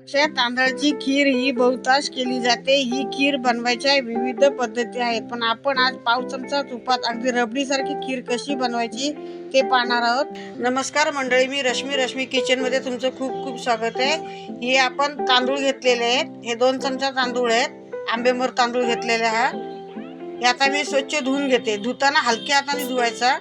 अशा तांदळाची खीर ही बहुतांश केली जाते. ही खीर बनवायच्या विविध पद्धती आहेत. पण आपण आज पाव चमचा तुपात अगदी रबडीसारखी खीर कशी बनवायची ते पाहणार आहोत. नमस्कार मंडळी मी रश्मी रश्मी किचनमध्ये तुमचं खूप खूप स्वागत आहे. हे आपण तांदूळ घेतलेले आहेत. हे दोन चमचा तांदूळ आहेत. आंबेमोर तांदूळ घेतलेले हा हे आता मी स्वच्छ धुवून घेते. धुताना हलक्या हाताने धुवायचा.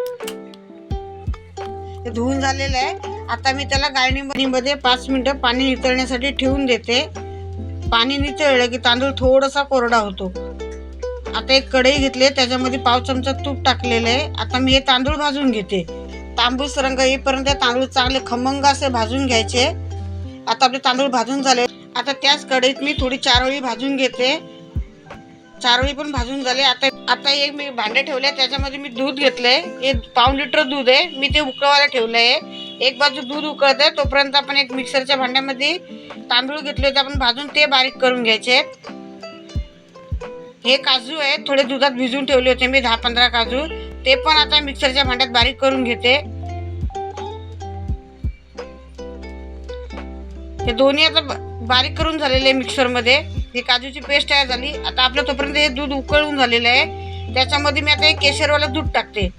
हे धुवून झालेलं आहे. आता मी त्याला गाळणीमध्ये पाच मिनटं पाणी नितळण्यासाठी ठेवून देते. पाणी नितळलं की तांदूळ थोडासा कोरडा होतो. आता एक कढई घेतली त्याच्यामध्ये पाव चमचा तूप टाकलेलं आहे. आता मी हे तांदूळ भाजून घेते. तांबूस रंग येईपर्यंत तांदूळ चांगले खमंग असे भाजून घ्यायचे. आता आपले तांदूळ भाजून झाले. आता त्याच कढईत मी थोडी चारोळी भाजून घेते. चारोळी पण भाजून झाले. आता आता एक मी भांडे ठेवले त्याच्यामध्ये मी दूध घेतलंय. हे पाऊन लिटर दूध आहे. मी ते उकळवायला ठेवलंय. एक बाजू दूध उकळत आहे तोपर्यंत आपण एक मिक्सरच्या भांड्यामध्ये तांदूळ घेतले होते. आपण भाजून ते बारीक करून घ्यायचे. हे काजू आहे थोडे दुधात भिजून ठेवले होते मी दहा पंधरा काजू. ते पण आता मिक्सरच्या भांड्यात बारीक करून घेते. हे दोन्ही आता ब- बारीक करून झालेले मिक्सरमध्ये. ही काजूची पेस्ट तयार झाली. आता आपलं तोपर्यंत हे दूध उकळून झालेलं आहे. त्याच्यामध्ये मी आता हे केशरवालं दूध टाकते.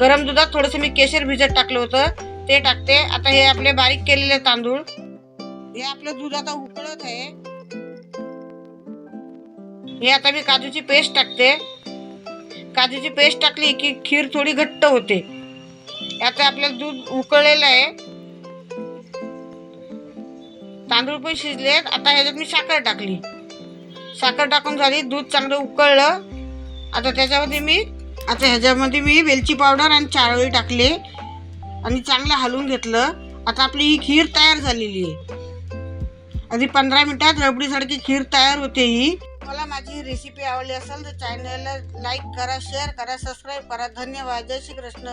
गरम दुधात थोडंसं मी केशर भिजत टाकलं होतं. ते टाकते. आता हे आपले बारीक केलेले तांदूळ. हे आपलं दूध आता उकळत आहे. हे आता मी काजूची पेस्ट टाकते. काजूची पेस्ट टाकली की खीर थोडी घट्ट होते. आता आपल्याला दूध उकळलेलं आहे. तांदूळ पण शिजलेत. आता ह्याच्यात मी साखर टाकली. साखर टाकून झाली दूध चांगलं उकळलं. आता त्याच्यामध्ये मी आता ह्याच्यामध्ये मी वेलची पावडर आणि चारोळी टाकली. आणि चांगलं हलवून घेतलं. आता आपली ही खीर तयार झालेली आहे. आधी पंधरा मिनटात रबडीसारखी खीर तयार होते ही. मला माझी रेसिपी आवडली असेल तर चॅनलला लाईक करा शेअर करा सबस्क्राईब करा. धन्यवाद. जय श्री कृष्ण